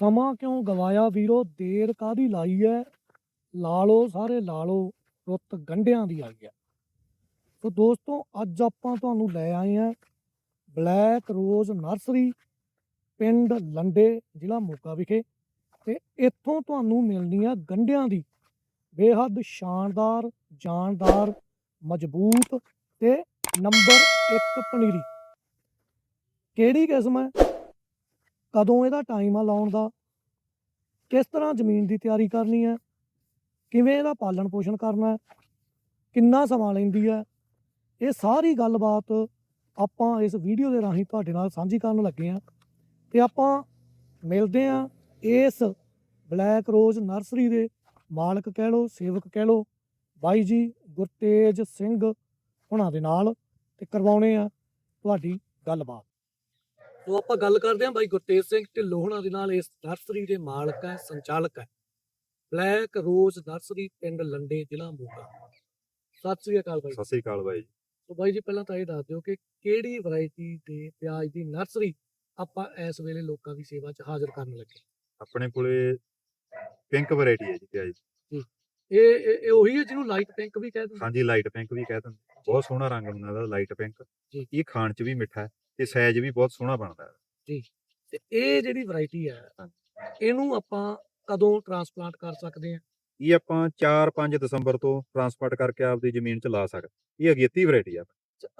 ਸਮਾਂ ਕਿਉਂ ਗਵਾਇਆ ਵੀਰੋ? ਦੇਰ ਕਾਦੀ ਲਾਈ ਐ? ਲਾ ਲਓ ਸਾਰੇ ਲਾ ਲਓ ਰੁੱਤ ਗੰਢਿਆਂ ਦੀ ਆਈ ਐ। ਸੋ ਦੋਸਤੋ, ਅੱਜ ਆਪਾਂ ਤੁਹਾਨੂੰ ਲੈ ਆਏ ਆ ਬਲੈਕ ਰੋਜ਼ ਨਰਸਰੀ, ਪਿੰਡ ਲੰਡੇ, ਜ਼ਿਲ੍ਹਾ ਮੋਗਾ ਵਿਖੇ। ਤੇ ਇੱਥੋਂ ਤੁਹਾਨੂੰ ਮਿਲਣੀਆਂ ਗੰਢਿਆਂ ਦੀ। ਬੇਹੱਦ ਸ਼ਾਨਦਾਰ, ਜਾਨਦਾਰ, ਮਜ਼ਬੂਤ ਤੇ ਨੰਬਰ 1 ਪਨੀਰੀ। ਕਿਹੜੀ ਕਿਸਮ ਹੈ ਕਦੋਂ ਇਹਦਾ ਟਾਈਮ ਆ ਲਾਉਣ ਦਾ? ਕਿਸ ਤਰ੍ਹਾਂ ਜ਼ਮੀਨ ਦੀ ਤਿਆਰੀ ਕਰਨੀ ਹੈ? ਕਿਵੇਂ ਇਹਦਾ ਪਾਲਣ ਪੋਸ਼ਣ ਕਰਨਾ ਹੈ? ਕਿੰਨਾ ਸਮਾਂ ਲੈਂਦੀ ਹੈ? ਇਹ ਸਾਰੀ ਗੱਲਬਾਤ ਆਪਾਂ ਇਸ ਵੀਡੀਓ ਦੇ ਰਾਹੀਂ ਤੁਹਾਡੇ ਨਾਲ ਸਾਂਝੀ ਕਰਨ ਲੱਗੇ ਹਾਂ। ਤੇ ਆਪਾਂ ਮਿਲਦੇ ਹਾਂ ਇਸ ਬਲੈਕ ਰੋਜ਼ ਨਰਸਰੀ ਦੇ ਮਾਲਕ ਕਹਿ ਲਓ, ਸੇਵਕ ਕਹਿ ਲਓ, ਬਾਈ ਜੀ ਗੁਰਤੇਜ ਸਿੰਘ ਹੁਣਾਂ ਦੇ ਨਾਲ ਤੇ ਕਰਵਾਉਣੇ ਆ ਤੁਹਾਡੀ ਗੱਲਬਾਤ। ਸੋ ਆਪਾਂ ਗੱਲ ਕਰਦੇ ਹਾਂ ਬਾਈ ਗੁਰਤੇਜ ਸਿੰਘ ਢਿੱਲੋਂ ਹੁਣਾਂ ਦੇ ਨਾਲ ਇਸ ਨਰਸਰੀ ਦੇ ਮਾਲਕ ਹੈ ਸੰਚਾਲਕ ਹੈ। ਬਲੈਕ ਰੋਜ਼ ਨਰਸਰੀ ਪਿੰਡ ਲੰਡੇ ਜ਼ਿਲ੍ਹਾ ਮੋਗਾ। ਸਤਿ ਸ੍ਰੀ ਅਕਾਲ ਬਾਈ। ਸਤਿ ਸ੍ਰੀ ਅਕਾਲ ਬਾਈ। ਸੋ ਬਾਈ ਜੀ ਪਹਿਲਾਂ ਤਾਂ ਇਹ ਦੱਸ ਦਿਓ ਕਿ ਕਿਹੜੀ ਵੈਰਾਈਟੀ ਦੇ ਪਿਆਜ਼ ਦੀ ਨਰਸਰੀ ਆਪਾਂ ਇਸ ਵੇਲੇ ਲੋਕਾਂ ਦੀ ਸੇਵਾ 'ਚ ਹਾਜ਼ਰ ਕਰਨ ਲੱਗੇ? ਆਪਣੇ ਕੋਲੇ ਪਿੰਕ ਵੈਰਾਈਟੀ ਹੈ ਜੀ ਪਿਆਜ਼ ਦੀ। ਇਹ ਇਹ ਉਹੀ ਹੈ ਜਿਹਨੂੰ ਲਾਈਟ ਪਿੰਕ ਵੀ ਕਹਿੰਦੇ ਹਾਂਜੀ ਲਾਈਟ ਪਿੰਕ ਵੀ ਕਹਿ ਦਿੰਦੇ। ਬਹੁਤ ਸੋਹਣਾ ਰੰਗ ਹੁੰਦਾ ਇਹਦਾ ਲਾਈਟ ਪਿੰਕ। ਜੀ। ਇਹ ਖਾਣ 'ਚ ਵੀ ਮਿੱਠਾ ਹੈ। ਤੇ ਸਾਈਜ਼ ਵੀ ਬਹੁਤ ਸੋਹਣਾ ਬਣਦਾ ਹੈ। ਤੇ ਇਹ ਜਿਹੜੀ ਵੈਰਾਈਟੀ ਹੈ ਇਹਨੂੰ ਆਪਾਂ ਕਦੋਂ ਟਰਾਂਸਪਲਾਂਟ ਕਰ ਸਕਦੇ ਹਾਂ? ਇਹ ਆਪਾਂ 4-5 ਦਸੰਬਰ ਤੋਂ ਟਰਾਂਸਪੋਰਟ ਕਰਕੇ ਆਪਦੀ ਜ਼ਮੀਨ 'ਚ ਲਾ ਸਕਦੇ ਇਹ ਅਗੇਤੀ ਵੈਰਾਈਟੀ ਆ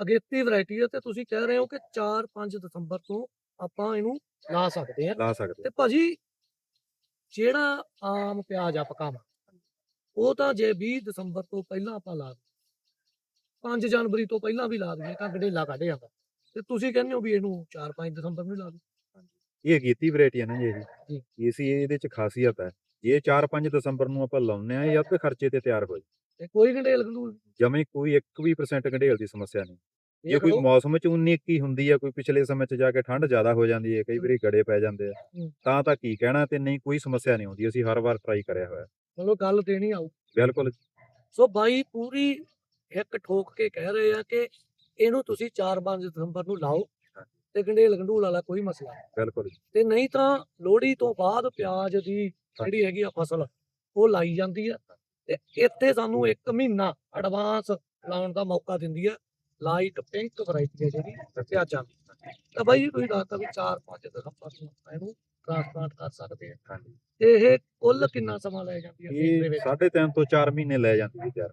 ਅਗੇਤੀ ਵੈਰਾਈਟੀ ਹੈ ਤੇ ਤੁਸੀਂ ਕਹਿ ਰਹੇ ਹੋ ਕਿ 4-5 ਦਸੰਬਰ ਤੋਂ ਆਪਾਂ ਇਹਨੂੰ ਲਾ ਸਕਦੇ ਹਾਂ। ਲਾ ਸਕਦੇ ਤੇ ਭਾਜੀ ਜਿਹੜਾ ਆਮ ਪਿਆਜ਼ ਆ ਪਕਾਵਾ ਉਹ ਤਾਂ ਜੇ 20 ਦਸੰਬਰ ਤੋਂ ਪਹਿਲਾਂ ਆਪਾਂ ਲਾ ਦਈਏ 5 ਜਨਵਰੀ ਤੋਂ ਪਹਿਲਾਂ ਵੀ ਲਾ ਦਈਏ ਤਾਂ ਗੜੇਲਾ ਕੱਢ ਜਾਂਦਾ। ਤੇ ਤੁਸੀਂ ਕਹਿੰਦੇ ਹੋ ਵੀ ਇਹਨੂੰ 4-5 ਦਸੰਬਰ ਨੂੰ ਲਾ ਦਿਓ। ਇਹ ਅਗੇਤੀ ਵੈਰਾਈਟੀ ਹੈ ਨਾ ਜੀ। ਇਹ ਇਸੀ ਇਹਦੇ 'ਚ ਖਾਸੀਅਤ ਹੈ। ਜੇ 4-5 ਦਸੰਬਰ ਨੂੰ ਆਪਾਂ ਲਾਉਂਦੇ ਆ ਇਹ ਅੱਧੇ ਖਰਚੇ ਤੇ ਤਿਆਰ ਹੋ ਜਾਏ ਤੇ ਕੋਈ ਗੰਡੇਲ ਗੰਡੂਲ ਜਮੇ ਕੋਈ 1 ਵੀ percent ਗੰਢੇਲ ਦੀ ਸਮੱਸਿਆ ਨਹੀਂ। ਜੇ ਕੋਈ। ਮੌਸਮ 'ਚ ਉਨੀ ਇੱਕੀ ਹੁੰਦੀ ਹੈ ਕੋਈ ਪਿਛਲੇ ਸਮੇਂ 'ਚ ਜਾ ਕੇ ਠੰਡ ਜ਼ਿਆਦਾ ਹੋ ਜਾਂਦੀ ਹੈ ਕਈ। ਵਾਰੀ ਗੜੇ ਪੈ ਜਾਂਦੇ ਆ। ਤਾਂ ਤਾਂ ਕੀ ਕਹਿਣਾ ਤੇ ਨਹੀਂ ਕੋਈ ਸਮੱਸਿਆ ਨਹੀਂ ਆਉਂਦੀ ਅਸੀਂ ਹਰ ਵਾਰ ਟਰਾਈ ਕਰਿਆ ਹੋਇਆ। ਚਲੋ ਗੱਲ ਦੇਣੀ ਆਊ। ਬਿਲਕੁਲ ਸੋ ਬਾਈ ਪੂਰੀ ਇੱਕ ਠੋਕ ਕੇ ਕਹਿ ਰਹੇ ਆ ਕਿ ਇਹਨੂੰ ਤੁਸੀਂ 4-5 ਦਸੰਬਰ ਨੂੰ ਲਾਓ ਤੇ ਗੰਡੇਲ ਗੰਡੂਲ ਵਾਲਾ ਕੋਈ ਮਸਲਾ ਨਹੀਂ। ਬਿਲਕੁਲ ਤੇ ਨਹੀਂ ਤਾਂ ਲੋਹੜੀ ਤੋਂ ਬਾਅਦ ਪਿਆਜ਼ ਦੀ ਜਿਹੜੀ ਹੈਗੀ ਆ ਫਸਲ ਉਹ ਲਾਈ ਜਾਂਦੀ ਆ। ਤੇ ਇੱਥੇ ਸਾਨੂੰ 1 ਮਹੀਨਾ ਐਡਵਾਂਸ ਲਾਉਣ ਦਾ ਮੌਕਾ ਦਿੰਦੀ ਆ। ਲਾਈਟ ਪਿੰਕ ਵੈਰਾਈਟੀ ਹੈ ਜਿਹੜੀ ਪਿਆਜ਼ਾਂ ਦੀ। ਤਾਂ ਬਾਈ ਜੀ ਤੁਸੀਂ ਦੱਸਤਾ ਵੀ 4-5 ਦਸੰਬਰ ਨੂੰ ਇਹਨੂੰ ਟ੍ਰਾਂਸਪਲਾਂਟ ਕਰ ਸਕਦੇ ਆ। ਹਾਂਜੀ। ਇਹ ਕੁੱਲ ਕਿੰਨਾ ਸਮਾਂ ਲੈ ਜਾਂਦੀ ਹੈ ਇਹ ਵਿੱਚ? ਸਾਢੇ ਤਿੰਨ ਤੋਂ 4 ਮਹੀਨੇ ਲੈ ਜਾਂਦੀ ਹੈ ਤਿਆਰ।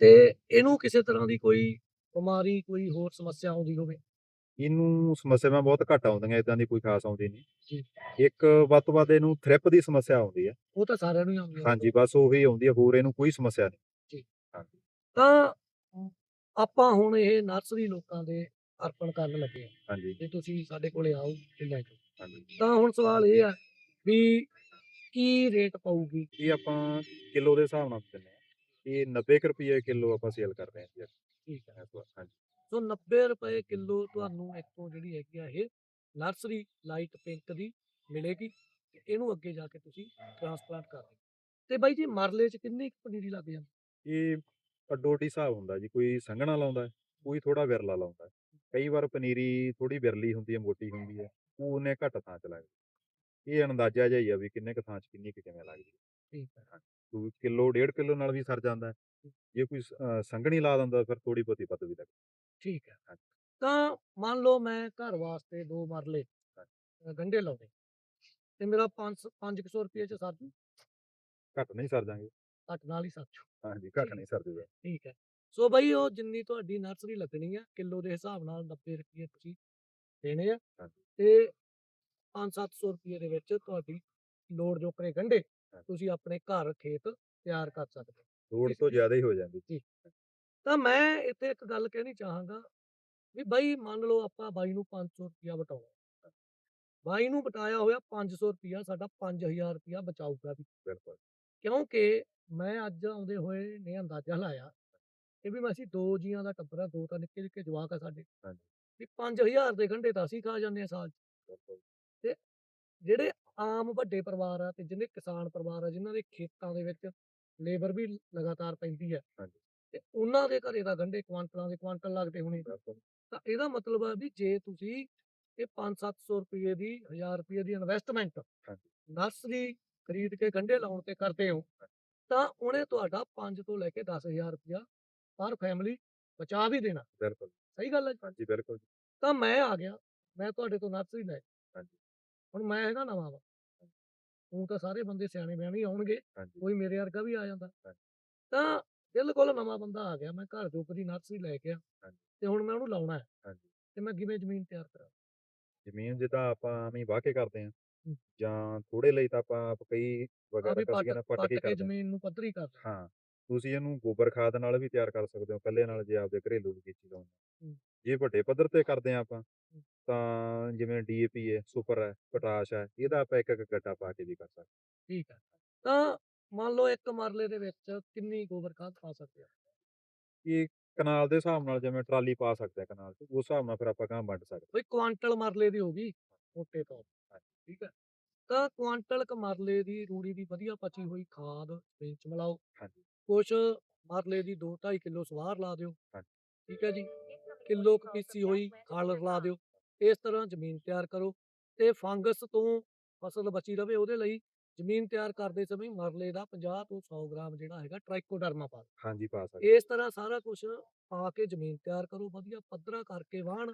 ਤੇ ਇਹਨੂੰ ਕਿਸੇ ਤਰ੍ਹਾਂ ਦੀ ਕੋਈ ਬਿਮਾਰੀ ਕੋਈ ਹੋਰ ਸਮੱਸਿਆ ਆਉਂਦੀ ਹੋਵੇ? ਇਹਨੂੰ ਸਮੱਸਿਆਵਾਂ ਬਹੁਤ ਘੱਟ ਆਉਂਦੀਆਂ ਇਦਾਂ ਦੀ ਕੋਈ ਖਾਸ ਆਉਂਦੀ ਜੀ। ਨਹੀਂ ਇੱਕ ਵੱਧ ਤੋਂ ਵੱਧ ਇਹਨੂੰ ਥ੍ਰਿਪ ਦੀ ਸਮੱਸਿਆ ਆਉਂਦੀ ਹੈ ਉਹ ਤਾਂ ਸਾਰਿਆਂ ਨੂੰ ਹੀ ਆਉਂਦੀ ਹੈ ਹਾਂਜੀ ਬਸ ਉਹੀ ਆਉਂਦੀ ਹੈ ਹੋਰ ਇਹਨੂੰ ਕੋਈ ਸਮੱਸਿਆ ਨਹੀਂ। ਤਾਂ ਆਪਾਂ ਹੁਣ ਇਹ ਨਰਸਰੀ ਲੋਕਾਂ ਦੇ ਅਰਪਣ ਕਰਨ ਲੱਗੇ ਆ ਹਾਂਜੀ। ਤੇ ਤੁਸੀਂ ਸਾਡੇ ਕੋਲੇ ਆਓ ਤੇ ਲੈ ਜਾਓ। ਹਾਂਜੀ। ਤਾਂ ਹੁਣ ਸਵਾਲ ਇਹ ਆ ਵੀ ਕੀ ਰੇਟ ਪਊਗੀ? ਇਹ ਆਪਾਂ ਕਿਲੋ ਦੇ ਹਿਸਾਬ ਨਾਲ ਦਿੰਦੇ ਆ। ਇਹ 90 ਕੁ ਰੁਪਏ ਕਿਲੋ ਆਪਾਂ ਸੇਲ ਕਰਦੇ ਹਾਂ ਜੀ। ਠੀਕ ਹੈ। ਹਾਂਜੀ ਸੋ 90 ਰੁਪਏ ਕਿਲੋ ਤੁਹਾਨੂੰ ਇੱਥੋਂ ਜਿਹੜੀ ਹੈਗੀ ਆ ਇਹ ਨਰਸਰੀ ਲਾਈਟ ਪਿੰਕ ਦੀ ਮਿਲੇਗੀ ਤੇ ਇਹਨੂੰ ਅੱਗੇ ਜਾ ਕੇ ਤੁਸੀਂ ਟ੍ਰਾਂਸਪਲਾਂਟ ਕਰ ਦਿਓ ਤੇ ਬਾਈ ਜੀ ਮਰਲੇ 'ਚ ਕਿੰਨੀ ਕੁ ਪਨੀਰੀ ਲੱਗ ਜਾਂਦੀ ਇਹ ਅੱਡੋ ਅੱਡੀ ਹਿਸਾਬ ਹੁੰਦਾ ਜੀ ਕੋਈ ਸੰਘਣਾ ਲਾਉਂਦਾ ਹੈ, ਕੋਈ ਥੋੜਾ ਵਿਰਲਾ ਲਾਉਂਦਾ ਹੈ। ਕਈ ਵਾਰ ਪਨੀਰੀ ਥੋੜੀ ਵਿਰਲੀ ਹੁੰਦੀ ਹੈ ਮੋਟੀ ਹੁੰਦੀ ਹੈ ਉਹ ਉਹਨੇ ਘੱਟ ਥਾਂ ਚ ਲੱਗਦੀ ਇਹ ਅੰਦਾਜ਼ਾ ਜਿਹਾ ਹੀ ਆ ਵੀ ਕਿੰਨੇ ਕੁ ਥਾਂ ਚ ਕਿੰਨੀ ਕੁ ਕਿਵੇਂ ਲੱਗਦੀ ਠੀਕ ਹੈ ਕਿਲੋ ਡੇਢ ਕਿਲੋ ਨਾਲ ਵੀ ਸਰ ਜਾਂਦਾ ਹੈ। ਜੇ ਕੋਈ ਸ- ਸੰਘਣੀ ਲਾ ਦਿੰਦਾ ਫਿਰ ਥੋੜੀ ਬਹੁਤੀ ਵੱਧ ਵੀ ਲੱਗ ਠੀਕ ਹੈ। ਹਾਂਜੀ। ਤਾਂ ਮੰਨ ਲਓ ਮੈਂ ਘਰ ਵਾਸਤੇ ਦੋ ਮਰਲੇ ਅ, ਗੰਢੇ ਲਾਉਣੇ ਤੇ ਮੇਰਾ 5 500 ਰੁਪਏ ਚ ਸਰ ਜੂ। ਘੱਟ ਨਹੀਂ ਸਰ ਜਾਂਗੇ ਘੱਟ ਨਾਲ ਹੀ ਸਰ ਜੂ। ਹਾਂਜੀ ਘੱਟ ਨਹੀਂ ਸਰ ਜੂਗਾ। ਠੀਕ ਹੈ। ਸੋ ਬਈ ਉਹ ਜਿੰਨੀ ਤੁਹਾਡੀ ਨਰਸਰੀ ਲੱਗਣੀ ਆ ਕਿਲੋ ਦੇ ਹਿਸਾਬ ਨਾਲ 90 ਰੁਪਏ ਤੁਸੀਂ ਦੇਣੇ ਆ ਹਾਂਜੀ। ਤੇ 5-700 ਰੁਪਏ ਦੇ ਵਿੱਚ ਤੁਹਾਡੀ ਲੋੜ ਜੋ ਕਰੇ ਗੰਢੇ ਹਾਂਜੀ। ਤੁਸੀਂ ਆਪਣੇ ਘਰ ਖੇਤ ਤਿਆਰ ਕਰ ਸਕਦੇ ਹੋ। ਲੋੜ ਤੋਂ ਜ਼ਿਆਦਾ ਹੀ ਹੋ ਜਾਂਦੀ ਤਾਂ ਮੈਂ ਇੱਥੇ ਇੱਕ ਗੱਲ ਕਹਿਣੀ ਚਾਹਾਂਗਾ ਵੀ ਬਾਈ ਮੰਨ ਲਓ ਆਪਾਂ ਬਾਈ ਨੂੰ 500 ਰੁਪਿਆ ਬਟਾਉਣਾ ਬਾਈ ਨੂੰ ਬਟਾਇਆ ਹੋਇਆ 500 ਰੁਪਿਆ ਸਾਡਾ 5000 ਰੁਪਿਆ ਬਚਾਊਗਾ ਵੀ। ਬਿਲਕੁਲ। ਕਿਉਂਕਿ ਮੈਂ ਅੱਜ ਆਉਂਦੇ ਹੋਏ ਨੇ ਅੰਦਾਜ਼ਾ ਲਾਇਆ ਕਿ ਵੀ ਮੈਂ ਅਸੀਂ ਦੋ ਜੀਆਂ ਦਾ ਟੱਬਰ ਆ ਦੋ ਤਾਂ ਨਿੱਕੇ ਨਿੱਕੇ ਜਵਾਕ ਆ ਸਾਡੇ। ਹਾਂਜੀ। ਵੀ 5000 ਦੇ ਗੰਢੇ ਤਾਂ ਅਸੀਂ ਖਾ ਜਾਂਦੇ ਆ ਸਾਲ 'ਚ। ਬਿਲਕੁਲ। ਜਿਹੜੇ ਆਮ ਵੱਡੇ ਪਰਿਵਾਰ ਆ ਤੇ ਜਿਹਨੇ ਕਿਸਾਨ ਪਰਿਵਾਰ ਆ ਜਿਨ੍ਹਾਂ ਦੇ ਖੇਤਾਂ ਦੇ ਵਿੱਚ ਲੇਬਰ ਵੀ ਲਗਾਤਾਰ ਪੈਂਦੀ ਹੈ। ਹਾਂਜੀ। ਤੇ ਉਹਨਾਂ ਦੇ ਘਰੇ ਤਾਂ ਗੰਢੇ ਕੁਆਂਟਲਾਂ ਦੇ ਕੁਆਂਟਲ ਲੱਗਦੇ ਹੋਣੇ। ਬਿਲਕੁਲ। ਤਾਂ ਇਹਦਾ ਮਤਲਬ ਆ ਵੀ ਜੇ ਤੁਸੀਂ ਇਹ 5-700 ਰੁਪਏ ਦੀ 1000 ਰੁਪਏ ਦੀ ਇਨਵੈਸਟਮੈਂਟ ਹਾਂਜੀ। ਨਰਸਰੀ ਖਰੀਦ ਕੇ ਗੰਢੇ ਲਾਉਣ ਤੇ ਕਰਦੇ ਹੋ ਤਾਂ ਉਹਨੇ ਤੁਹਾਡਾ 5 ਤੋਂ ਲੈ ਕੇ 10000 ਰੁਪਇਆ ਪਰ ਫੈਮਿਲੀ ਬਚਾ ਵੀ ਦੇਣਾ। ਬਿਲਕੁਲ। ਸਹੀ ਗੱਲ ਹੈ ਜੀ? ਹਾਂਜੀ ਬਿਲਕੁਲ ਜੀ, ਤਾਂ ਮੈਂ ਆ ਗਿਆ। ਮੈਂ ਤੁਹਾਡੇ ਤੋਂ ਨਰਸਰੀ ਲੈ ਹਾਂਜੀ। ਹੁਣ ਮੈਂ ਹੈਗਾ ਨਵਾਂ ਵਾ। ਹੁਣ ਤਾਂ ਸਾਰੇ ਬੰਦੇ ਸਿਆਣੇ ਬਿਆਣੇ ਆਉਣਗੇ ਹਾਂਜੀ ਕੋਈ ਮੇਰੇ ਵਰਗਾ ਵੀ ਆ ਜਾਂਦਾ ਹਾਂਜੀ। ਤਾਂ ਬਿਲਕੁਲ ਨਵਾਂ ਬੰਦਾ ਆ ਗਿਆ ਮੈਂ ਘਰ ਜੋਗ ਦੀ ਨਰਸਰੀ ਲੈ ਕੇ ਆ ਹਾਂਜੀ। ਤੇ ਹੁਣ ਮੈਂ ਉਹਨੂੰ ਲਾਉਣਾ ਹੈ ਹਾਂਜੀ ਤੇ ਮੈਂ ਕਿਵੇਂ ਜ਼ਮੀਨ ਤਿਆਰ ਕਰਾਂ ਜ਼ਮੀਨ ਜਿੱਦਾਂ ਆਪਾਂ ਐਵੇਂ ਵਾਹ ਕੇ ਕਰਦੇ ਆ ਹੂੰ। ਜਾਂ ਥੋੜੇ ਲਈ ਤਾਂ ਆਪਾਂ ਆਪ ਕਈ ਆ ਵਗੈਰਾ ਵੀ ਕਸੀਆਂ ਨਾਲ ਪੱਟ ਪੱਟ ਕੇ ਕੇ ਕਰਦੇ ਹਾਂ। ਜ਼ਮੀਨ ਨੂੰ ਪੱਧਰੀ ਕਰ। ਹਾਂ ਤੁਸੀਂ ਇਹਨੂੰ ਗੋਬਰ ਖਾਦ ਨਾਲ ਵੀ ਤਿਆਰ ਕਰ ਸਕਦੇ ਹੋ ਕੱਲੇ ਨਾਲ ਜੇ ਆਪਦੇ ਘਰੇਲੂ ਬਗੀਚੀ ਲਾਉਣੀ ਹੂੰ। ਜੇ ਵੱਡੇ ਪੱਧਰ ਤੇ ਕਰਦੇ ਆ ਆਪਾਂ ਤਾਂ ਜਿਵੇਂ ਡੀਏਪੀ ਹੈ ਸੁਪਰ ਹੈ ਪੋਟਾਸ਼ ਹੈ ਇਹਦਾ ਆਪਾਂ ਇੱਕ ਇੱਕ ਗੱਡਾ ਪਾ ਕੇ ਵੀ ਕਰ ਸਕਦੇ ਠੀਕ ਹੈ ਤਾਂ ਮੰਨ ਲਓ ਇੱਕ ਮਰਲੇ ਦੇ ਵਿੱਚ ਕਿੰਨੀ ਗੋਬਰ ਖਾਦ ਪਾ ਸਕਦੇ ਆ? ਇਹ ਕਨਾਲ ਦੇ ਹਿਸਾਬ ਨਾਲ ਜਿਵੇਂ ਟਰਾਲੀ ਪਾ ਸਕਦੇ ਆ ਕਨਾਲ 'ਚ ਉਸ ਹਿਸਾਬ ਨਾਲ ਫਿਰ ਆਪਾਂ ਗਾਂ ਵੰਡ ਸਕਦੇ ਬਈ ਕੁਆਂਟਲ ਮਰਲੇ ਦੀ ਹੋਗੀ ਮੋਟੇ ਤੌਰ ਤੇ। ਹਾਂਜੀ। ਠੀਕ ਹੈ। ਤਾਂ ਕੁਆਂਟਲ ਕ ਮਰਲੇ ਦੀ ਰੂੜੀ ਦੀ ਵਧੀਆ ਪਚੀ ਹੋਈ ਖਾਦ ਜ਼ਮੀਨ ਚ ਮਿਲਾਓ। ਹਾਂਜੀ। ਕੁਛ ਮਰਲੇ ਦੀ 2.5 ਕਿਲੋ ਸਵਾਰ ਲਾ ਦਿਓ। ਹਾਂਜੀ। ਠੀਕ ਹੈ ਜੀ ਕਿਲੋ ਕੁ ਪੀਸੀ ਹੋਈ ਖਾਲ ਰਲਾ ਦਿਓ। ਇਸ ਤਰ੍ਹਾਂ ਜ਼ਮੀਨ ਤਿਆਰ ਕਰੋ ਤੇ ਫੰਗਸ ਤੋਂ ਫਸਲ ਬਚੀ ਰਵੇ ਉਹਦੇ ਲਈ। ਜ਼ਮੀਨ ਤਿਆਰ ਕਰਦੇ ਸਮੇਂ ਮਰਲੇ ਦਾ 50 ਤੋਂ 100 ਗ੍ਰਾਮ ਜਿਹੜਾ ਹੈਗਾ ਟ੍ਰਾਈਕੋਡਰਮਾ ਪਾ ਦਿਓ। ਹਾਂਜੀ ਪਾ ਸਕਦੇ ਇਸ ਤਰ੍ਹਾਂ ਸਾਰਾ ਕੁਝ ਪਾ ਕੇ ਜ਼ਮੀਨ ਤਿਆਰ ਕਰੋ ਵਧੀਆ ਪੱਧਰਾ ਕਰਕੇ ਵਾਹਣ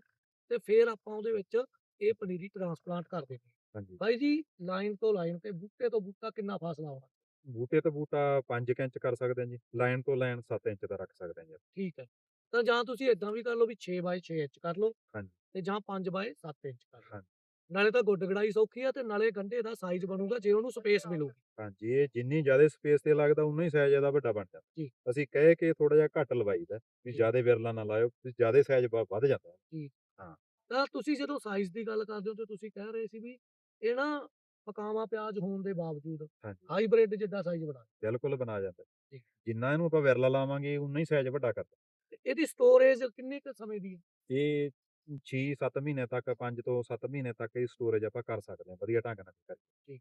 ਤੇ ਫਿਰ ਆਪਾਂ ਉਹਦੇ ਵਿੱਚ ਇਹ ਪਨੀਰੀ ਟ੍ਰਾਂਸਪਲਾਂਟ ਕਰ ਦੇਣੀ ਹਾਂਜੀ। ਬਾਈ ਜੀ ਲਾਈਨ ਤੋਂ ਲਾਈਨ ਤੇ ਬੂਟੇ ਤੋਂ ਬੂਟਾ ਕਿੰਨਾ ਫਾਸਲਾ ਹੋਣਾ ਬੂਟੇ ਤੋਂ ਬੂਟਾ 5 ਇੰਚ ਕਰ ਸਕਦੇ ਆ ਜੀ ਲਾਈਨ ਤੋਂ ਲਾਈਨ 7 ਇੰਚ ਦਾ ਰੱਖ ਸਕਦੇ ਆ ਜੀ। ਠੀਕ ਹੈ। ਤਾਂ ਜਾਂ ਤੁਸੀਂ ਇਦਾਂ ਵੀ ਕਰ ਲਓ ਵੀ 6 ਬਾਈ 6 ਇੰਚ ਕਰ ਲਓ। ਹਾਂਜੀ। ਤੇ ਜਾਂ 5 ਬਾਈ 7 ਇੰਚ ਕਰ ਲਓ। ਹਾਂਜੀ। ਨਾਲੇ ਤਾਂ ਗੁੱਡ ਗੜਾਈ ਸੌਖੀ ਆ ਤੇ ਨਾਲੇ ਗੰਢੇ ਦਾ ਸਾਈਜ਼ ਬਣੂਗਾ ਜੇ ਉਹਨੂੰ ਸਪੇਸ ਮਿਲੂਗੀ। ਹਾਂਜੀ ਇਹ ਜਿੰਨੀ ਜ਼ਿਆਦਾ ਸਪੇਸ ਤੇ ਲੱਗਦਾ ਉਨਾ ਹੀ ਸਾਈਜ਼ ਇਹਦਾ ਵੱਡਾ ਬਣ ਜਾਂਦਾ। ਜੀ। ਅਸੀਂ ਕਹਿ ਕੇ ਥੋੜਾ ਜਿਹਾ ਘੱਟ ਲਵਾਈਦਾ ਵੀ ਜੀ। ਜ਼ਿਆਦਾ ਵਿਰਲਾ ਨਾ ਲਾਇਓ ਵੀ ਜ਼ਿਆਦਾ ਸਾਈਜ਼ ਵੱਧ ਜਾਂਦਾ ਤਾਂ ਤੁਸੀਂ ਜਦੋਂ ਸਾਈਜ਼ ਦੀ ਗੱਲ ਕਰਦੇ ਹੋ ਤੇ ਤੁਸੀਂ ਕਹਿ ਰਹੇ ਸੀ ਵੀ ਇਹ ਨਾ ਪਕਾਵਾ ਪਿਆਜ਼ ਹੋਣ ਦੇ ਬਾਵਜੂਦ ਹਾਂਜੀ। ਹਾਈਬ੍ਰਿਡ ਜਿੱਦਾਂ ਸਾਈਜ਼ ਬਣਾ ਬਿਲਕੁਲ ਬਣਾ ਜਾਂਦਾ। ਜੀ। ਜਿੰਨਾ ਇਹਨੂੰ ਆਪਾਂ ਵਿਰਲਾ ਲਾਵਾਂਗੇ ਉਨਾ ਹੀ ਸਾਈਜ਼ ਵੱਡਾ ਕਰਦਾ। ਤੇ ਇਹਦੀ ਸਟੋਰੇਜ ਕਿੰਨੇ ਕੁ ਸਮੇਂ ਦੀ ਹੈ? ਇਹ 6-7 ਮਹੀਨੇ ਤੱਕ 5 ਤੋਂ 7 ਮਹੀਨੇ ਤੱਕ ਇਹ ਸਟੋਰੇਜ ਆਪਾਂ ਕਰ ਸਕਦੇ ਹਾਂ ਵਧੀਆ ਢੰਗ ਨਾਲ ਕਰਕੇ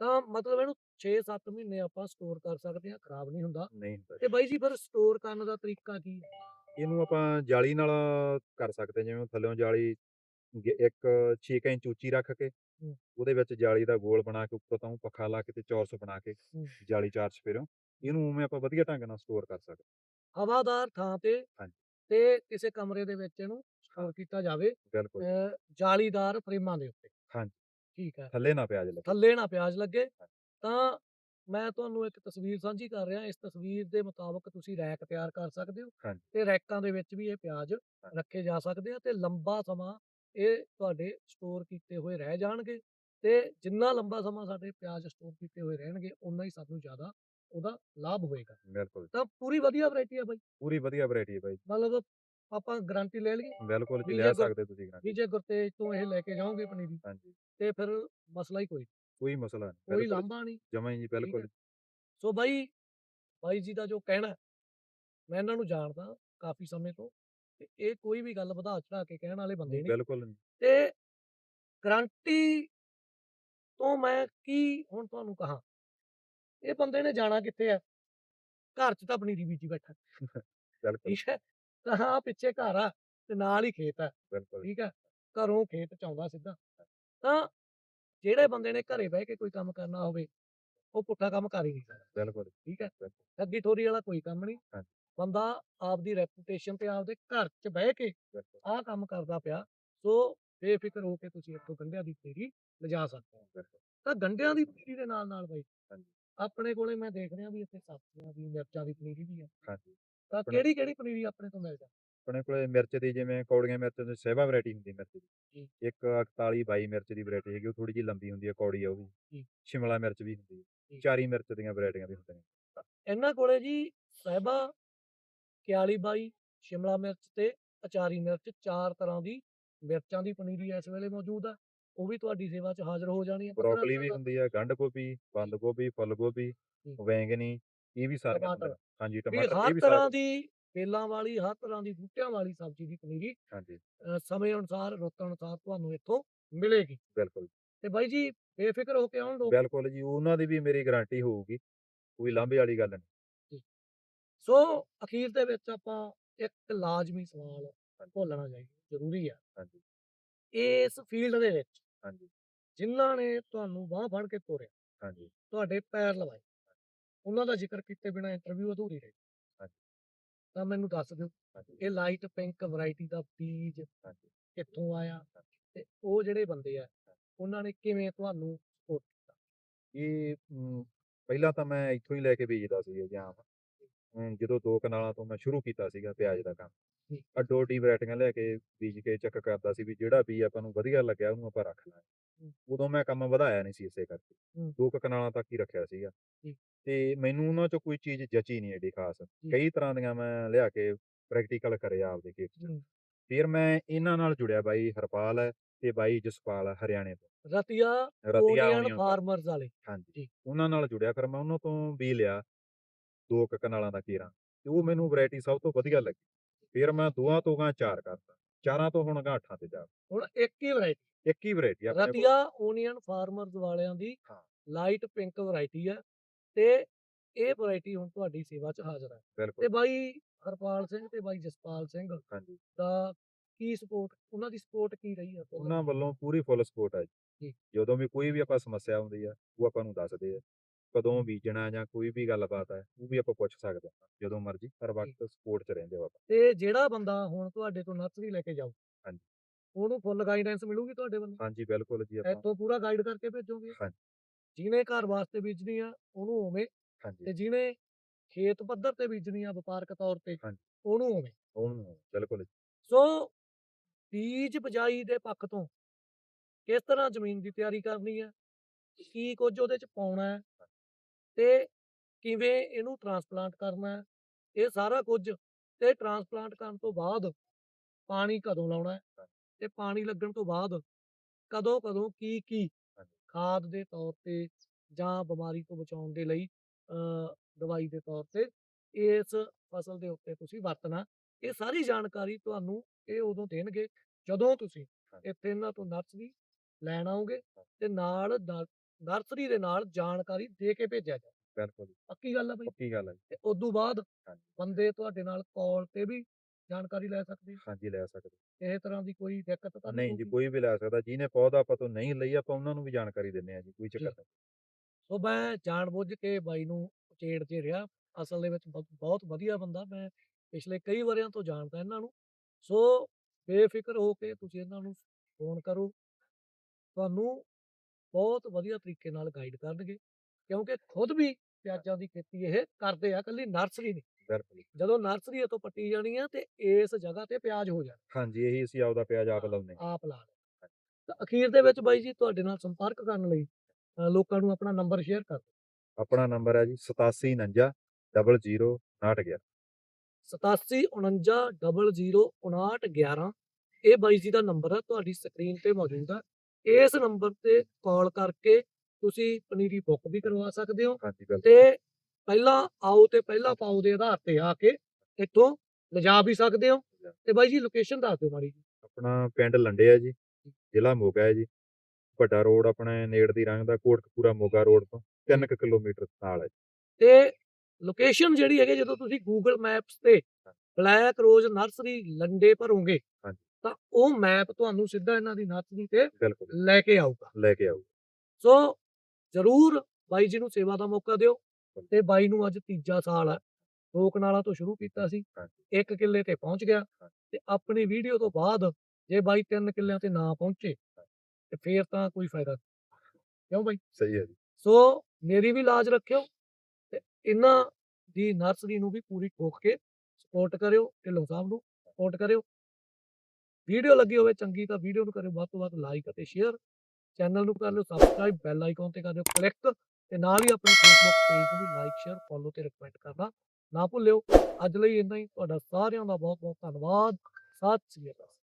ਤਾਂ ਮਤਲਬ ਇਹਨੂੰ 6-7 ਮਹੀਨੇ ਆਪਾਂ ਸਟੋਰ ਕਰ ਸਕਦੇ ਹਾਂ ਖਰਾਬ ਨਹੀਂ ਹੁੰਦਾ ਨਹੀਂ ਹੁੰਦਾ ਤੇ ਬਾਈ ਜੀ ਫਿਰ ਸਟੋਰ ਕਰਨ ਦਾ ਤਰੀਕਾ ਕੀ ਹੈ ਇਹਨੂੰ ਆਪਾਂ ਜਾਲੀ ਨਾਲ ਕਰ ਸਕਦੇ ਜਿਵੇਂ ਥੱਲੇੋਂ ਜਾਲੀ ਇੱਕ 6 ਇੰਚ ਉੱਚੀ ਰੱਖ ਕੇ। ਉਹਦੇ ਵਿੱਚ ਜਾਲੀ ਦਾ ਗੋਲ ਬਣਾ ਕੇ ਉੱਪਰ ਤੋਂ ਪੱਖਾ ਲਾ ਕੇ ਤੇ ਚੌਰਸ ਬਣਾ ਕੇ। ਜਾਲੀ ਚਾਰ ਚਫੇਰੋਂ ਇਹਨੂੰ ਉਵੇਂ ਆਪਾਂ ਵਧੀਆ ਢੰਗ ਨਾਲ ਸਟੋਰ ਕਰ ਸਕਦੇ ਹਵਾਦਾਰ ਥਾਂ ਤੇ। ਤੇ ਕਿਸੇ ਕਮਰੇ ਦੇ ਵਿੱਚ ਇਹਨੂੰ ਕੀਤਾ ਜਾਵੇ ਬਿਲਕੁਲ। ਜਾਲੀਦਾਰ ਫਰੇਮਾਂ ਦੇ ਉੱਤੇ। ਹਾਂਜੀ। ਠੀਕ ਹੈ। ਥੱਲੇ ਨਾ ਪਿਆਜ ਲੱਗੇ। ਥੱਲੇ ਨਾ ਪਿਆਜ਼ ਲੱਗੇ। ਤਾਂ ਮੈਂ ਤੁਹਾਨੂੰ ਇੱਕ ਤਸਵੀਰ ਸਾਂਝੀ ਕਰ ਰਿਹਾ। ਇਸ ਤਸਵੀਰ ਦੇ ਮੁਤਾਬਕ ਤੁਸੀਂ ਰੈਕ ਤਿਆਰ ਕਰ ਸਕਦੇ ਹੋ ਹਾਂਜੀ। ਤੇ ਰੈਕਾਂ ਦੇ ਵਿੱਚ ਵੀ ਇਹ ਪਿਆਜ਼ ਰੱਖੇ ਜਾ ਸਕਦੇ ਆ ਤੇ ਲੰਬਾ ਸਮਾਂ ਇਹ ਤੁਹਾਡੇ ਸਟੋਰ ਕੀਤੇ ਹੋਏ ਰਹਿ ਜਾਣਗੇ ਤੇ ਜਿੰਨਾ ਲੰਬਾ ਸਮਾਂ ਸਾਡੇ ਪਿਆਜ਼ ਸਟੋਰ ਕੀਤੇ ਹੋਏ ਰਹਿਣਗੇ ਉਨਾ ਹੀ ਸਾਨੂੰ ਜ਼ਿਆਦਾ ਉਹਦਾ ਲਾਭ ਹੋਏਗਾ। ਬਿਲਕੁਲ। ਤਾਂ ਪੂਰੀ ਵਧੀਆ ਵੈਰਾਈਟੀ ਆ ਬਾਈ। ਪੂਰੀ ਵਧੀਆ ਵੈਰਾਈਟੀ ਹੈ ਬਾਈ। ਮਤਲਬ ਆਪਾਂ ਗਾਰੰਟੀ ਲੈ ਲਈਏ। ਬਿਲਕੁਲ ਜੀ ਲੈ ਸਕਦੇ ਤੁਸੀਂ। ਵੀ ਜੇ ਗੁਰਤੇਜ ਤੋਂ ਇਹ ਲੈ ਕੇ ਜਾਓਗੇ ਪਨੀਰੀ ਹਾਂਜੀ। ਤੇ ਫਿਰ ਮਸਲਾ ਹੀ ਕੋਈ ਨਹੀਂ, ਕੋਈ ਮਸਲਾ ਨਹੀਂ ਕੋਈ ਲਾਂਭਾ ਨਹੀਂ ਜਮਾਂ ਹੀ ਜੀ ਬਿਲਕੁਲ ਸੋ ਬਾਈ ਬਾਈ ਜੀ ਦਾ ਜੋ ਕਹਿਣਾ ਹੈ, ਮੈਂ ਇਹਨਾਂ ਨੂੰ ਜਾਣਦਾ ਕਾਫੀ ਸਮੇਂ ਤੋਂ ਤੇ ਇਹ ਕੋਈ ਵੀ ਗੱਲ ਵਧਾ ਚੜਾ ਕੇ ਕਹਿਣ ਵਾਲੇ ਬੰਦੇ ਨਹੀਂ ਬਿਲਕੁਲ ਨਹੀਂ। ਤੇ ਗਰੰਟੀ ਤੋਂ ਮੈਂ ਕੀ ਹੁਣ ਤੁਹਾਨੂੰ ਕਹਾਂ? ਇਹ ਬੰਦੇ ਨੇ ਜਾਣਾ ਕਿੱਥੇ ਆ ਘਰ 'ਚ ਤਾਂ ਪਨੀਰੀ ਬੀਜੀ ਬੈਠਾ। ਬਿਲਕੁਲ। ਠੀਕ ਹੈ? ਤਾਂ ਹਾਂ ਪਿੱਛੇ ਘਰ ਆ ਤੇ ਨਾਲ ਹੀ ਖੇਤ ਆ ਬਿਲਕੁਲ। ਠੀਕ ਹੈ ਘਰੋਂ ਖੇਤ ਚ ਆਉਂਦਾ ਸਿੱਧਾ। ਤਾਂ ਜਿਹੜੇ ਬੰਦੇ ਨੇ ਘਰੇ ਬਹਿ ਕੇ ਕੋਈ ਕੰਮ ਕਰਨਾ ਹੋਵੇ ਉਹ ਪੁੱਠਾ ਕੰਮ ਕਰ ਹੀ ਨਹੀਂ ਸਕਦਾ। ਬਿਲਕੁਲ ਠੀਕ ਹੈ ਠੱਗੀ ਠੋਰੀ ਵਾਲਾ ਕੋਈ ਕੰਮ ਨਹੀਂ। ਬੰਦਾ ਆਪਦੀ ਰੈਪੂਟੇਸ਼ਨ ਤੇ ਆਪਦੇ ਘਰ 'ਚ ਬਹਿ ਕੇ ਆਹ ਕੰਮ ਕਰਦਾ ਪਿਆ ਸੋ ਬੇਫਿਕਰ ਹੋ ਕੇ ਤੁਸੀਂ ਇੱਥੋਂ ਗੰਢਿਆਂ ਦੀ ਪਨੀਰੀ ਲਿਜਾ ਸਕਦੇ ਹੋ। ਤਾਂ ਗੰਢਿਆਂ ਦੀ ਪਨੀਰੀ ਦੇ ਨਾਲ ਨਾਲ ਬਾਈ। ਆਪਣੇ ਕੋਲੇ ਮੈਂ ਦੇਖ ਰਿਹਾ ਵੀ ਇੱਥੇ ਸਬਜ਼ੀਆਂ ਦੀ ਮਿਰਚਾਂ ਦੀ ਪਨੀਰੀ ਵੀ ਹਾਂਜੀ। ਤਾਂ ਕਿਹੜੀ ਕਿਹੜੀ ਪਨੀਰੀ ਆਪਣੇ ਤੋਂ ਮਿਲ ਜਾਂਦੀ ਆਪਣੇ ਕੋਲੇ ਮਿਰਚ ਦੀ ਜਿਵੇਂ ਕੌੜੀਆਂ ਮਿਰਚ ਦੀ ਸੇਵਾ ਵੈਰਾਈਟੀ ਹੁੰਦੀ ਮਿਰਚ ਦੀ। ਇੱਕ 41 22 ਮਿਰਚ ਦੀ ਵੈਰਾਈਟੀ ਹੈਗੀ ਉਹ ਥੋੜੀ ਜਿਹੀ ਲੰਬੀ ਹੁੰਦੀ ਹੈ ਕੌੜੀ ਆ ਉਹ ਜੀ। ਵੀ ਸ਼ਿਮਲਾ ਮਿਰਚ ਵੀ ਹੁੰਦੀ ਹੈ। ਚਾਰੀ ਮਿਰਚ ਦੀਆਂ ਵੈਰਾਈਟੀਆਂ ਵੀ ਹੁੰਦੀਆਂ ਇਹਨਾਂ ਕੋਲੇ ਜੀ ਸਹਿਬਾ 41 ਬਾਈ ਸ਼ਿਮਲਾ ਮਿਰਚ ਤੇ ਅਚਾਰੀ ਮਿਰਚ ਚਾਰ ਤਰ੍ਹਾਂ ਦੀ ਮਿਰਚਾਂ ਦੀ ਪਨੀਰੀ ਇਸ ਵੇਲੇ ਮੌਜੂਦ ਆ ਉਹ ਵੀ ਤੁਹਾਡੀ ਸੇਵਾ 'ਚ ਹਾਜ਼ਰ ਹੋ ਜਾਣੀ ਹੈ ਬਰੋਕਲੀ ਵੀ ਹੁੰਦੀ ਹੈ ਗੰਢ ਗੋਭੀ ਬੰਦ ਗੋਭੀ ਫੁੱਲ ਗੋਭੀ। ਵੈਂਗਣੀ ਇਹ ਵੀ ਸਾਰੀਆਂ। ਹਾਂਜੀ ਵੀ ਟਮਾਟਰ ਇਹ ਹਰ ਵੀ ਤਰ੍ਹਾਂ ਦੀ ਬੇਲਾਂ ਵਾਲੀ ਹਰ ਤਰ੍ਹਾਂ ਦੀ ਬੂਟਿਆਂ ਵਾਲੀ ਸਬਜ਼ੀ ਦੀ ਪਨੀਰੀ ਹਾਂਜੀ। ਅ, ਸਮੇਂ ਅਨੁਸਾਰ ਰੁੱਤ ਅਨੁਸਾਰ ਤੁਹਾਨੂੰ ਇੱਥੋਂ ਮਿਲੇਗੀ। ਬਿਲਕੁਲ। ਤੇ ਬਾਈ ਜੀ ਬੇਫਿਕਰ ਹੋ ਕੇ ਆਉਣ ਲੋਕ ਬਿਲਕੁਲ ਜੀ ਉਹਨਾਂ ਦੀ ਵੀ ਮੇਰੀ ਗਾਰੰਟੀ ਹੋਊਗੀ ਕੋਈ ਲਾਂਭੇ ਵਾਲੀ ਗੱਲ ਨਹੀਂ। ਸੋ ਅਖੀਰ ਦੇ ਵਿੱਚ ਆਪਾਂ ਇੱਕ ਲਾਜ਼ਮੀ ਸਵਾਲ ਭੁੱਲਣਾ ਚਾਹੀਦਾ ਜ਼ਰੂਰੀ ਆ। ਹਾਂਜੀ। ਇਸ ਫੀਲਡ ਦੇ ਵਿੱਚ ਹਾਂਜੀ। ਜਿਨ੍ਹਾਂ ਨੇ ਤੁਹਾਨੂੰ ਬਾਹ ਫੜ ਕੇ ਤੋਰਿਆ ਹਾਂਜੀ। ਤੁਹਾਡੇ ਪੈਰ ਲਵਾਏ ਉਹਨਾਂ ਦਾ ਜ਼ਿਕਰ ਕੀਤੇ ਬਿਨਾ ਇੰਟਰਵਿਊ ਅਧੂਰੀ ਰਹੀ। ਤਾਂ ਮੈਨੂੰ ਦੱਸ ਦਿਓ ਇਹ ਲਾਈਟ ਪਿੰਕ ਵੈਰਾਈਟੀ ਦਾ ਬੀਜ ਕਿੱਥੋਂ ਆਇਆ ਤੇ ਉਹ ਜਿਹੜੇ ਬੰਦੇ ਆ ਉਹਨਾਂ ਨੇ ਕਿਵੇਂ ਤੁਹਾਨੂੰ support ਕੀਤਾ? ਇਹ ਪਹਿਲਾਂ ਤਾਂ ਮੈਂ ਇੱਥੋਂ ਹੀ ਲੈ ਕੇ ਬੀਜਦਾ ਸੀ ਜਾਂ ਜਦੋਂ ਦੋ ਕਨਾਲਾਂ ਤੋਂ ਮੈਂ ਸ਼ੁਰੂ ਕੀਤਾ ਸੀਗਾ ਪਿਆਜ਼ ਦਾ ਕੰਮ। ਅੱਡੋ ਅੱਡੀ ਵੈਰਾਈਟੀਆਂ ਲੈ ਕੇ ਬੀਜ ਕੇ ਚੈੱਕ ਕਰਦਾ ਸੀ ਵੀ ਜਿਹੜਾ ਬੀਜ ਆਪਾਂ ਨੂੰ ਵਧੀਆ ਲੱਗਿਆ ਉਹਨੂੰ ਆਪਾਂ ਰੱਖ ਲਾਂਗੇ ਹੂੰ। ਉਦੋਂ ਮੈਂ ਕੰਮ ਵਧਾਇਆ ਨਹੀਂ ਸੀ ਇਸੇ ਕਰਕੇ। ਦੋ ਕਨਾਲਾਂ ਤੱਕ ਹੀ ਰੱਖਿਆ ਸੀਗਾ। ਤੇ ਮੈਨੂੰ ਉਹਨਾਂ ਚੋਂ ਕੋਈ ਚੀਜ਼ ਜਚੀ ਨਹੀਂ ਏਡੀ ਖਾਸ। ਜੀ। ਕਈ ਤਰ੍ਹਾਂ ਦੀਆਂ ਮੈਂ ਲਿਆ ਕੇ ਪ੍ਰੈਕਟੀਕਲ ਕਰਿਆ ਆਪਦੇ ਖੇਤ 'ਚ। ਫਿਰ ਮੈਂ ਇਹਨਾਂ ਨਾਲ ਜੁੜਿਆ ਬਾਈ ਹਰਪਾਲ ਹੈ ਤੇ ਬਾਈ ਜਸਪਾਲ ਹੈ ਹਰਿਆਣੇ ਤੋਂ। ਰਤੀਆ ਰਤੀਆ ਕੋਡੀਅਨ ਹੋਣੀਆਂ ਤੋਂ। ਫਾਰਮਰਸ ਵਾਲੇ। ਹਾਂਜੀ। ਜੀ। ਉਹਨਾਂ ਨਾਲ ਜੁੜਿਆ ਫਿਰ ਮੈਂ ਉਹਨਾਂ ਤੋਂ ਵੀ ਲਿਆ ਦੋ ਕੁ ਕਨਾਲਾਂ ਦਾ ਕੀਰਾ ਤੇ ਉਹ ਮੈਨੂੰ ਵੈਰਾਈਟੀ ਸਭ ਤੋਂ ਵਧੀਆ ਲੱਗੀ। ਫਿਰ ਮੈਂ ਦੋਹਾਂ ਤੋਂ ਗਾਂ ਚਾਰ ਕਰਤਾ। ਚਾਰਾਂ ਤੋਂ ਹੁਣ ਗਾਂ ਅੱਠਾਂ ਤੇ ਜਾ ਹੁਣ ਇੱਕ ਹੀ ਵੈਰਾਈਟੀ ਇੱਕ ਹੀ ਵੈਰਾਈਟੀ ਆਪਣੇ ਕੋਲ। ਰਤੀਆ ਓਨੀਅਨ ਫਾਰਮਰਸ ਵਾਲਿਆਂ ਦੀ ਹਾਂ। ਲਾਈਟ ਪਿੰਕ ਵੈਰਾਈਟੀ ਹੈ। ਤੇ ਇਹ ਵੈਰਾਈਟੀ ਹੁਣ ਤੁਹਾਡੀ ਸੇਵਾ 'ਚ ਹਾਜ਼ਰ ਹੈ। ਤੇ ਬਿਲਕੁਲ। ਬਾਈ ਹਰਪਾਲ ਸਿੰਘ ਤੇ ਬਾਈ ਜਸਪਾਲ ਸਿੰਘ ਹਾਂਜੀ। ਦਾ ਕੀ ਸਪੋਰਟ ਉਹਨਾਂ ਦੀ ਸਪੋਰਟ ਕੀ ਰਹੀ ਹੈ ਤੁਹਾਨੂੰ? ਉਹਨਾਂ ਵੱਲੋਂ ਪੂਰੀ ਫੁੱਲ ਸਪੋਰਟ ਹੈ ਜੀ। ਜੀ। ਜਦੋਂ ਵੀ ਕੋਈ ਵੀ ਆਪਾਂ ਸਮੱਸਿਆ ਆਉਂਦੀ ਆ ਉਹ ਆਪਾਂ ਨੂੰ ਦੱਸਦੇ ਆ। ਕਦੋਂ ਬੀਜਣਾ ਜਾਂ ਕੋਈ ਵੀ ਗੱਲਬਾਤ ਹੈ ਉਹ ਵੀ ਆਪਾਂ ਪੁੱਛ ਸਕਦੇ ਹਾਂ ਜਦੋਂ ਮਰਜ਼ੀ। ਹਰ ਵਕਤ ਸਪੋਰਟ 'ਚ ਰਹਿੰਦੇ ਆਪਾਂ। ਤੇ ਜਿਹੜਾ ਬੰਦਾ ਹੁਣ ਤੁਹਾਡੇ ਤੋਂ ਨਰਸਰੀ ਲੈ ਕੇ ਜਾਊ ਹਾਂਜੀ। ਉਹਨੂੰ ਫੁੱਲ ਗਾਈਡੈਂਸ ਮਿਲੂਗੀ ਤੁਹਾਡੇ ਵੱਲੋਂ? ਹਾਂਜੀ ਬਿਲਕੁਲ ਜੀ ਆਪਾਂ ਇੱਥੋਂ ਪੂਰਾ ਗਾਈਡ ਕਰਕੇ ਭੇਜੋਗੇ? ਹਾਂਜੀ। ਜਿਹਨੇ ਘਰ ਵਾਸਤੇ ਬੀਜਣੀ ਆ ਉਹਨੂੰ ਉਵੇਂ ਤੇ ਹਾਂਜੀ ਜਿਹਨੇ ਖੇਤ ਪੱਧਰ ਤੇ ਬੀਜਣੀ ਆ ਵਪਾਰਕ ਤੌਰ ਤੇ ਹਾਂਜੀ। ਉਹਨੂੰ ਉਵੇਂ ਉਹਨੂੰ ਬਿਲਕੁਲ ਜੀ। ਸੋ ਬੀਜ ਬਜਾਈ ਦੇ ਪੱਖ ਤੋਂ ਕਿਸ ਤਰ੍ਹਾਂ ਜ਼ਮੀਨ ਦੀ ਤਿਆਰੀ ਕਰਨੀ ਹੈ ਕੀ ਕੁਝ ਉਹਦੇ ਚ ਪਾਉਣਾ ਹੈ ਤੇ ਕਿਵੇਂ ਇਹਨੂੰ ਟਰਾਂਸਪਲਾਂਟ ਕਰਨਾ ਹੈ ਇਹ ਸਾਰਾ ਕੁਝ ਤੇ ਟਰਾਂਸਪਲਾਂਟ ਕਰਨ ਤੋਂ ਬਾਅਦ ਪਾਣੀ ਕਦੋਂ ਲਾਉਣਾ ਹੈ ਤੇ ਪਾਣੀ ਲੱਗਣ ਤੋਂ ਬਾਅਦ ਕਦੋਂ ਕਦੋਂ ਕੀ ਕੀ। ਖਾਦ ਦੇ ਤੌਰ ਤੇ ਜਾਂ ਬਿਮਾਰੀ ਤੋਂ ਬਚਾਉਣ ਦੇ ਲਈ ਦਵਾਈ ਦੇ ਤੌਰ ਤੇ ਇਸ ਫਸਲ ਦੇ ਉੱਤੇ ਤੁਸੀਂ ਵਰਤਣਾ ਇਹ ਸਾਰੀ ਜਾਣਕਾਰੀ ਤੁਹਾਨੂੰ ਇਹ ਉਦੋਂ ਦੇਣਗੇ ਜਦੋਂ ਤੁਸੀਂ। ਇੱਥੇ ਇਹਨਾਂ ਤੋਂ ਨਰਸਰੀ ਲੈਣ ਆਓਗੇ ਤੇ ਨਾਲ ਨਰਸਰੀ ਦੇ ਨਾਲ ਜਾਣਕਾਰੀ ਦੇ ਕੇ ਭੇਜਿਆ ਜਾਏ ਬਿਲਕੁਲ। ਪੱਕੀ ਗੱਲ ਹੈ ਬਈ ਪੱਕੀ ਗੱਲ ਹੈ ਜੀ। ਤੇ ਉਦੋਂ ਬਾਅਦ ਹਾਂਜੀ। ਬੰਦੇ ਤੁਹਾਡੇ ਨਾਲ ਕਾਲ ਤੇ ਵੀ ਜਾਣਕਾਰੀ ਲੈ ਸਕਦੇ ਆ। ਹਾਂਜੀ ਲੈ ਸਕਦੇ ਕਿਸੇ ਤਰ੍ਹਾਂ ਦੀ ਕੋਈ ਦਿੱਕਤ ਤਾਂ ਨਹੀਂ ਜੀ ਹੋਊਗੀ? ਕੋਈ ਵੀ ਲੈ ਸਕਦਾ ਜਿਹਨੇ ਪੌਦਾ ਆਪਾਂ ਤੋਂ ਨਹੀਂ ਲਈ ਆਪਾਂ ਉਹਨਾਂ ਨੂੰ ਵੀ ਜਾਣਕਾਰੀ ਦਿੰਦੇ ਆ ਜੀ ਕੋਈ ਚੱਕਰ ਨਹੀਂ। ਸੋ ਮੈਂ ਜਾਣਬੁੱਝ ਕੇ ਬਾਈ ਨੂੰ ਉਚੇੜ ਤੇ ਰਿਹਾ ਅਸਲ ਦੇ ਵਿੱਚ ਬਹੁਤ ਬਹੁਤ ਵਧੀਆ ਬੰਦਾ ਮੈਂ ਪਿਛਲੇ ਕਈ ਵਰਿਆਂ ਤੋਂ ਜਾਣਦਾ ਇਹਨਾਂ ਨੂੰ। ਸੋ ਬੇਫਿਕਰ ਹੋ ਕੇ ਤੁਸੀਂ ਇਹਨਾਂ ਨੂੰ ਫੋਨ ਕਰੋ। ਤੁਹਾਨੂੰ ਬਹੁਤ ਵਧੀਆ ਤਰੀਕੇ ਨਾਲ ਗਾਈਡ ਕਰਨਗੇ ਕਿਉਂਕਿ ਖੁਦ ਵੀ ਪਿਆਜ਼ਾਂ ਦੀ ਖੇਤੀ ਇਹ ਕਰਦੇ ਆ ਕੱਲੀ ਨਰਸਰੀ ਨਹੀਂ ਜੀ। ਜਦੋਂ ਨਰਸਰੀ ਤੋਂ ਪੱਟੀ ਜਾਣੀ ਆ ਤੇ ਇਸ ਜਗ੍ਹਾ ਤੇ ਪਿਆਜ਼ ਹੋ ਜਾਣਾ। ਹਾਂਜੀ ਇਹੀ ਅਸੀਂ ਆਪਦਾ ਪਿਆਜ਼ ਆਪ ਲਾਉਂਦੇ ਹਾਂ ਆਪ ਲਾ ਲਓ। ਤਾਂ ਅਖੀਰ ਦੇ ਵਿੱਚ ਬਾਈ ਜੀ ਤੁਹਾਡੇ ਨਾਲ ਸੰਪਰਕ ਕਰਨ ਲਈ ਅ, ਲੋਕਾਂ ਨੂੰ ਆਪਣਾ ਨੰਬਰ ਸ਼ੇਅਰ ਕਰ ਦਿਓ। ਆਪਣਾ ਨੰਬਰ ਹੈ ਜੀ 8749 00 8749005911 ਇਹ ਬਾਈ ਜੀ ਦਾ ਨੰਬਰ ਹੈ ਤੁਹਾਡੀ ਸਕਰੀਨ ਤੇ ਮੌਜੂਦ ਹੈ। ਇਸ ਨੰਬਰ ਤੇ ਕਾਲ ਕਰਕੇ ਤੁਸੀਂ ਪਨੀਰੀ ਬੁੱਕ ਵੀ ਕਰਵਾ ਸਕਦੇ ਹੋ ਹਾਂਜੀ ਬਿਲਕੁਲ। ਤੇ ਪਹਿਲਾਂ ਆਓ ਤੇ ਪਹਿਲਾਂ ਪਾਓ ਦੇ ਆਧਾਰ ਤੇ ਆ ਕੇ ਇੱਥੋਂ ਲਿਜਾ ਵੀ ਸਕਦੇ ਹੋ ਤੇ ਬਾਈ ਜੀ ਲੋਕੇਸ਼ਨ ਦੱਸ ਦਿਓ ਮਾੜੀ ਜੀ ਆਪਣਾ ਪਿੰਡ ਲੰਡੇ ਹੈ ਜੀ ਜ਼ਿਲ੍ਹਾ ਮੋਗਾ ਹੈ ਜੀ। ਵੱਡਾ ਰੋਡ ਆਪਣੇ ਨੇੜ ਦੀ ਰੰਗ ਦਾ ਕੋਟਕਪੂਰਾ ਮੋਗਾ ਰੋਡ ਤੋਂ 3 ਕਿਲੋਮੀਟਰ ਨਾਲ ਹੈ। ਤੇ ਲੋਕੇਸ਼ਨ ਜਿਹੜੀ ਹੈਗੀ ਜਦੋਂ ਤੁਸੀਂ Google ਮੈਪਸ ਤੇ ਬਲੈਕ ਰੋਜ਼ ਨਰਸਰੀ ਲੰਡੇ ਭਰੋਗੇ। ਤਾਂ ਉਹ ਮੈਪ ਤੁਹਾਨੂੰ ਸਿੱਧਾ ਇਹਨਾਂ ਦੀ ਨਰਸਰੀ ਤੇ ਲੈ ਕੇ ਆਊਗਾ। ਲੈ ਕੇ ਆਓ ਸੋ ਜ਼ਰੂਰ ਬਾਈ ਜੀ ਨੂੰ ਸੇਵਾ ਦਾ ਮੌਕਾ ਦਿਓ। ਤੇ ਬਾਈ ਨੂੰ ਅੱਜ ਤੀਜਾ ਸਾਲ ਹੈ ਦੋ ਕਨਾਲਾਂ ਤੋਂ ਸ਼ੁਰੂ ਕੀਤਾ ਸੀ। ਇੱਕ ਕਿੱਲੇ ਤੇ ਪਹੁੰਚ ਗਿਆ ਤੇ ਆਪਣੀ ਵੀਡੀਓ ਤੋਂ ਬਾਅਦ ਜੇ ਬਾਈ ਤਿੰਨ ਕਿੱਲਿਆਂ ਤੇ ਨਾ ਪਹੁੰਚੇ ਤੇ ਫੇਰ ਤਾਂ ਕੋਈ ਫਾਇਦਾ ਨਹੀਂ। ਕਿਉਂ ਬਾਈ? ਸਹੀ ਹੈ ਜੀ। ਸੋ ਮੇਰੀ ਵੀ ਲਾਜ ਰੱਖਿਓ ਤੇ ਇਹਨਾਂ ਦੀ ਨਰਸਰੀ ਨੂੰ ਵੀ ਪੂਰੀ ਠੋਕ ਕੇ ਸਪੋਰਟ ਕਰਿਓ ਢਿੱਲੋਂ ਸਾਹਿਬ ਨੂੰ ਸਪੋਰਟ ਕਰਿਓ। ਵੀਡੀਓ ਲੱਗੀ ਹੋਵੇ ਚੰਗੀ ਤਾਂ ਵੀਡੀਓ ਨੂੰ ਕਰਿਓ ਵੱਧ ਤੋਂ ਵੱਧ ਲਾਈਕ ਅਤੇ ਸ਼ੇਅਰ। ਚੈਨਲ ਨੂੰ ਕਰ ਲਿਓ ਸਬਸਕ੍ਰਾਈਬ ਬੈਲ ਆਈਕਨ ਤੇ ਕਰ ਦਿਓ ਕਲਿੱਕ ਤੇ ਨਾਲ ਹੀ ਆਪਣੀ ਫੇਸਬੁੱਕ ਪੇਜ ਨੂੰ ਵੀ ਲਾਈਕ ਸ਼ੇਅਰ ਫੋਲੋ ਤੇ ਰਿਕਮੈਂਡ ਕਰਨਾ ਨਾ ਭੁੱਲਿਓ। ਅੱਜ ਲਈ ਇੰਨਾ ਹੀ। ਤੁਹਾਡਾ ਸਾਰਿਆਂ ਦਾ ਬਹੁਤ ਬਹੁਤ ਧੰਨਵਾਦ। ਸਤਿ ਸ੍ਰੀ ਅਕਾਲ।